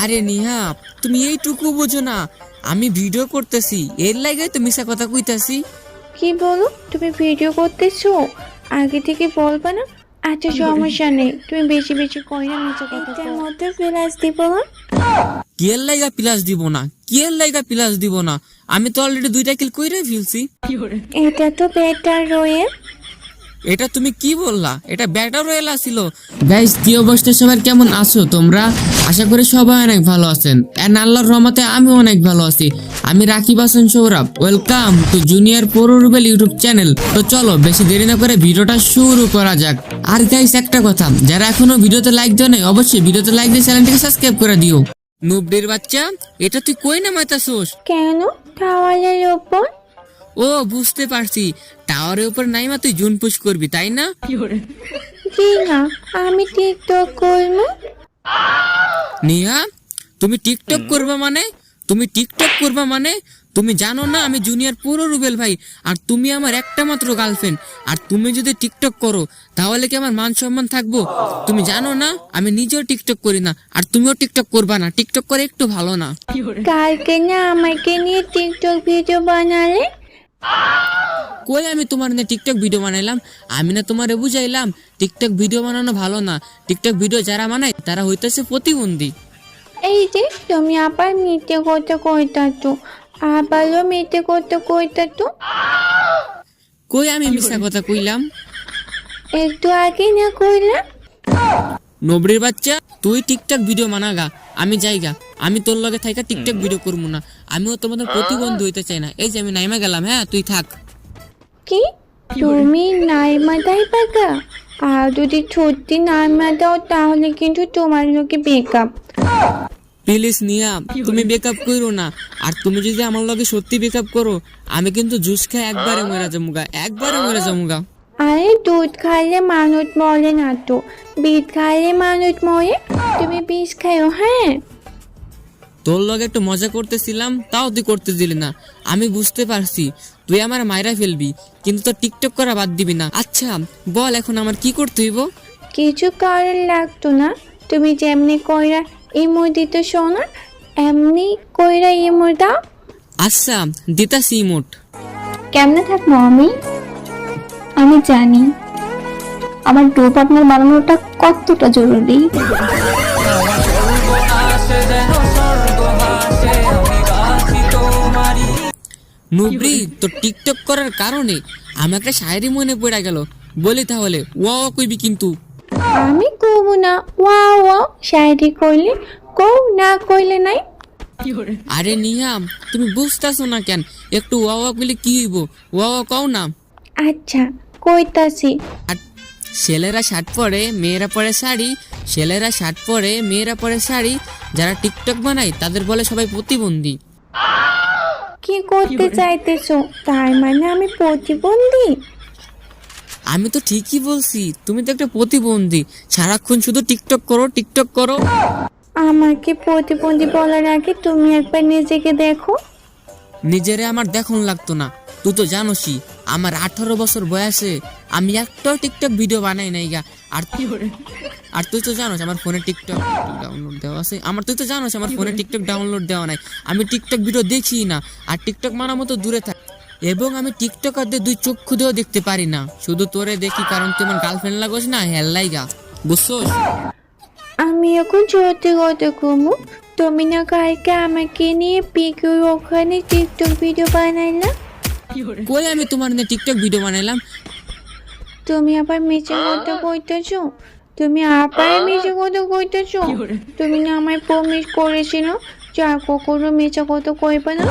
আরে নিহা তুমি এইটুকু বোঝো না। আমি ভিডিও করতেছি এর লাগে তো মিশা কথা কইতাছি। কি বলো? তুমি ভিডিও করতেছো? আগে থেকে বলবা না? আচ্ছা সমস্যা নেই। তুমি বেশি বেশি কইরা নিচে কথা এটার মধ্যে ফ্লাশ দিব না কি এর লাইগা প্লাস দিব না? কি এর লাইগা প্লাস দিব না? আমি তো অলরেডি দুইটা কিল কইরে ফেলছি। এটা তো বেটার রয়ে এটা তুমি কি বললা? এটা ব্যাটার রয়েল আসিল গাইস কি অবস্থা? সবার কেমন আছো তোমরা? আশা করি সবাই অনেক ভালো আছেন। এন্ড আল্লাহর রহমতে আমি অনেক ভালো আছি। আমি Rakib Hasan Sourav. Welcome to junior pro YouTube channel তো চলো বেশি দেরি না করে ভিডিওটা শুরু করা যাক। আর গাইস একটা কথা যারা এখনও ভিডিওতে লাইক দেয় নাই অবশ্যই ভিডিওতে লাইক দিয়ে চ্যানেলটাকে সাবস্ক্রাইব করে দিও। নুবডের বাচ্চা এটা তুই কই না মাইতাছোস কেন? টাওয়ালের ওপর ও বুঝতে পারছি। টাওয়ারের উপর নাই মা তুই জুন পুশ করবি তাই না? জি না আমি টিকটক করব। নিহা তুমি টিকটক করবা মানে তুমি টিকটক করবা মানে তুমি জানো না আমি জুনিয়র পুরো রুবেল ভাই আর তুমি আমার একটা মাত্র গার্লফ্রেন্ড আর তুমি যদি টিকটক করো তাহলে কি আমার মান সম্মান থাকব? তুমি জানো না আমি নিজেও টিকটক করি না আর তুমিও টিকটক করবা না টিকটক করে একটু ভালো না। কালকে না আমাকে নিয়ে টিকটক ভিডিও বানালে? কই আমি তোমার নিয়ে টিকটক ভিডিও বানাইলাম? আমি না তোমারে বুঝাইলাম টিকটক ভিডিও বানানো ভালো না। টিকটক ভিডিও যারা বানায় তারা হইতেছে প্রতিবন্ধী। এই যে তুমি আবার মিথ্যে কথা কইতাছো। আবারও মিথ্যে কথা কইতাছো? কই আমি মিশা কথা কইলাম? একটু আগে না কইলা নবরির বাচ্চা তুই টিকটক ভিডিও বানাগা। আমি যাইগা। আমি তোর লগে থাইকা টিকটক ভিডিও করব না। আমিও তোমাদের প্রতিবন্ধী হইতে চাই না। এই যে আমি নাইমা গেলাম হ্যাঁ তুই থাক। কি? তুমি নাইমা দাই পাকা আর যদি সত্যি নাইমা দাও তাহলে কিন্তু তোমার লোকে বেকআপ প্লিজ নিয়া তুমি বেকআপ করো না। আর তুমি যদি আমার লগে সত্যি বেকআপ করো আমি কিন্তু জুস খাই একবারে মরে যামুগা একবারে মরে যামুগা আরে দুধ খাইলে মানুষ মরে না তো। বিষ খাইলে মানুষ মরে তুমি বিষ খাইও হ্যাঁ? তোর লগে একটু মজা করতেছিলাম তাও তুই করতে দিলি না। আমি বুঝতে পারছি তুই আমার মায়েরা ফেলবি কিন্তু তোর টিকটক করা বাদ দিবি না। আচ্ছা বল এখন আমার কি করতে হইব? কিছু কারণ লাগতো না। তুমি যেমনি কইরা ইমো দিতে শোনা এমনি কইরা এই ইমো দাও। আচ্ছা দিতাছি মোট কেমনে থাকব আমি? আমি জানি। আমার ডোপ আপনার বানানোটা কতটা জরুরি। নুবরি তো টিকটক করার কারণে আমাকে শায়রি মনে পড়ে গেল। বলি তাহলে ওয়া ওয়া কইবি কিন্তু। আমি কব না ওয়া ওয়া শায়রি কইলে কও না কইলে নাই। আরে নিহাম তুমি বুঝতাছো না কেন একটু ওয়া ওয়া কইলে কি হইব? ওয়া ওয়া কও না। আচ্ছা কইতাছি। ছেলেরা শার্ট পরে মেয়েরা পরে শাড়ি ছেলেরা শার্ট পরে মেয়েরা পরে শাড়ি যারা টিকটক বানায় তাদের বলে সবাই প্রতিবন্ধী। কি করতে চাইতেছো? তার মানে আমি প্রতিবন্ধী? আমি তো ঠিকই বলছি তুমি তো একটা প্রতিবন্ধী। সারাক্ষণ শুধু টিকটক করো টিকটক করো। আমাকে প্রতিবন্ধী বলার আগে তুমি একবার নিজেকে দেখো। নিজেরে আমার দেখুন লাগতো না। তুই তো জানোসই আমার আঠারো বছর বয়সে আমি একটাও টিকটক ভিডিও বানাই নাই গা। আর আর তুই তো জানোস আমার ফোনে টিকটক ডাউনলোড দেওয়া আছে। আমার তুই তো জানোস আমার ফোনে টিকটক ডাউনলোড দেওয়া নাই। আমি টিকটক ভিডিও দেখি না। আর টিকটক মানার মতো দূরে থাক। এবং আমি টিকটকারদের দুই চক্ষু দিয়েও দেখতে পারি না। শুধু তোরে দেখি কারণ তুই আমার গার্লফ্রেন্ড লাগোস না হেল্লাই গা। বুঝছোস? আমি এখন সত্যি কথা কমু তুমি না কালকে আমাকে নিয়ে পিকুর ওখানে টিকটক ভিডিও বানাইলা? কই আমি তোমার নিয়ে টিকটক ভিডিও বানাইলাম? তুমি আবার মিছে কথা কইতেছো? তুমি আবার মিছে কথা কইতেছো? তুমি না আমায় প্রমিস করেছিল যা কখনো মিছে কথা কইবে না?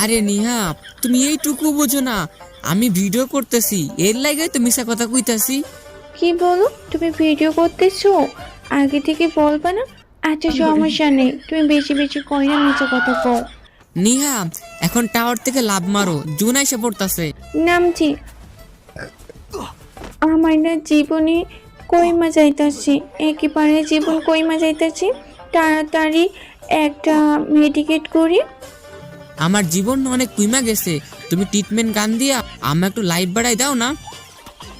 আরে নিহা তুমি এইটুকু বোঝো না। আমি ভিডিও করতেছি এর লাগে তো মিশা কথা কইতাছি। কি বলো? তুমি ভিডিও করতেছো? আগে থেকে বলবা না? আচ্ছা সমস্যা নেই। তুমি বেশি বেশি কই না মিছে কথা কও। নিহা এখন টাওয়ার থেকে লাভ মারো। জুন এসে পড়তাছে। নামছি। আমার না জীবনে কইমা যাইতাছি। একেবারে জীবন কইমা যাইতাছি। তাড়াতাড়ি একটা মেডিকেট করি। আমার জীবন অনেক কুইমা গেছে। তুমি ট্রিটমেন্ট গান দিয়া আমার একটু লাইফ বাড়াই দাও না।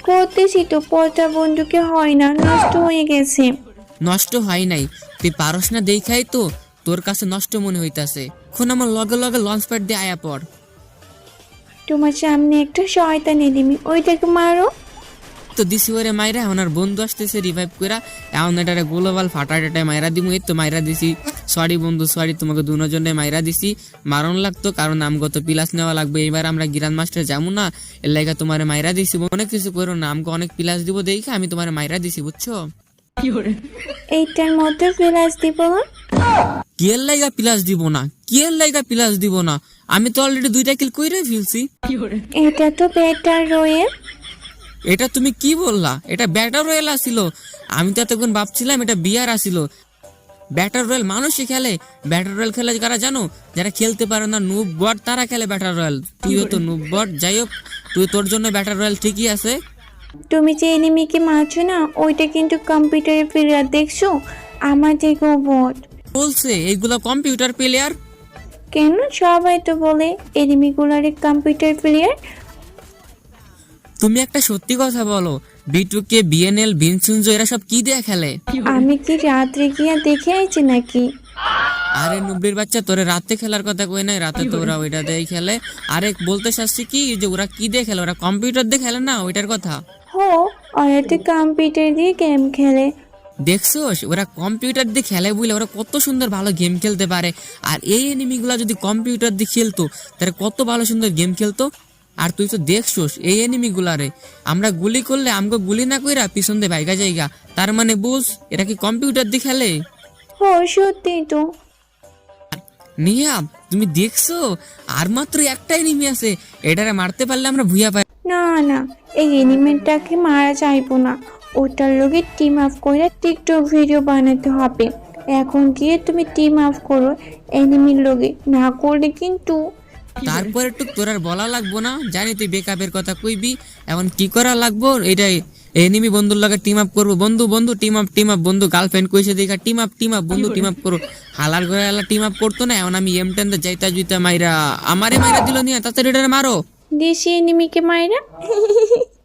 করতেছি তো পচা বন্ধুকে হয় না নষ্ট হয়ে গেছে। নষ্ট হয় নাই। তুই পারস না দেখাই তো তোর কাছে নষ্ট মনে হইতাছে। এখন আমার লগে লগে লঞ্চ প্যাড দিয়ে আয়া পড়। তোমার সামনে একটা শয়তান এনিমি ওইটাকে মারো। তো দিছি ওরে মাইরা এখন আর বন্ধু আসতেছে রিভাইভ কইরা এখন এটারে গ্লোবাল ফাটাটাটায় মাইরা দিমু এই তো মাইরা দিছি। সরি বন্ধু সরি তোমাকে দুজনে মাইরা দিছি। মারণ লাগতো কারণ আমগত পিলাস নেওয়া লাগবে এবার আমরা গিরান মাস্টার যাব না এর লাগে তোমার মাইরা দিছি। অনেক কিছু করো না আমাকে অনেক পিলাস দিব দেখে আমি তোমার মাইরা দিছি বুঝছ? এইটার মধ্যে দিব। কিয়ের লাইগা পিলাস দিব না কিয়ের লাইগা পিলাস দিব না। আমি তো অলরেডি দুইটা কিল কইরে ফেলছি। এটা তো বেটার রয়েল। এটা তুমি কি বললা? এটা ব্যাটার রয়েল আসিল আমি তো এতক্ষণ ভাবছিলাম এটা বিয়ার আসিল ব্যাটার রয়েল মানুষই খেলে। ব্যাটার রয়েল খেলে কারা জানো? যারা খেলতে পারে না নুব বট তারা খেলে ব্যাটার রয়েল। তুইও তো নুব বট যাই হোক তুই তোর জন্য ব্যাটার রয়েল ঠিকই আছে। তুমি যে এনিমিকে মারছো না ওইটা কিন্তু কম্পিউটারে প্লেয়ার দেখছ? আমার থেকেও বট বলছে এইগুলো কম্পিউটার প্লেয়ার কেন? সবাই তো বলে এনিমিগুলার কম্পিউটার প্লেয়ার তুমি একটা সত্যি কথা বলো বিটুকে বিএনএল ভিনসুনজো এরা সব কি দিয়ে খেলে? আমি কি রাত্রে গিয়ে দেখে আইছি নাকি? আরে নুবরির বাচ্চা তোরে রাতে খেলার কথা কই নাই? রাতে তো ওরা ওইটা দিয়ে খেলে। আরে বলতে চাচ্ছি কি যে ওরা কি দিয়ে খেলে? ওরা কম্পিউটার দিয়ে খেলে না ওইটার কথা। হো ওরা তো কম্পিউটার দিয়ে গেম খেলে দেখছোস ওরা কম্পিউটার দিয়ে খেলে বুঝলে ওরা কত সুন্দর ভালো গেম খেলতে পারে। আর এই এনিমিগুলা যদি কম্পিউটার দিয়ে খেলতো তাহলে কত ভালো সুন্দর গেম খেলতো। আর তুই তো দেখছোস এই এনিমিগুলারে আমরা গুলি করলে আমগো গুলি না কইরা পিছন দিয়ে ভাইগা জায়গা তার মানে বুঝ এরা কি কম্পিউটার দিয়ে খেলে? হো সত্যি তো। নিয়া তুমি দেখছ আর মাত্র একটা এনিমি আছে এটারে মারতে পারলে আমরা ভুইয়া পাই না না এই এনিমেটটাকে মারা যাইবো না। ওটার লগে টিম আপ করে টিকটক ভিডিও বানাতে হবে। এখন গিয়ে তুমি টিম আপ করো এনিমির লগে। না করলে কিন্তু তারপরে একটু তোর আর বলা লাগবো না। জানি তুই বেকআপের কথা কইবি। এখন কি করা লাগবো? এটাই। এনিমি বন্ধুর লগে টিম আপ করব। বন্ধু বন্ধু টিম আপ টিম আপ বন্ধু গার্লফ্রেন্ড কইছে দেখা টিম আপ টিম আপ বন্ধু টিম আপ করো। হালার ঘরে হালা টিম আপ করতো না। এখন আমি এম টেন যাইতা জুইতা মাইরা আমারে মাইরা দিল নিয়ে। তাড়াতাড়ি এটারে মারো। দেশি এনিমিকে মাইরা?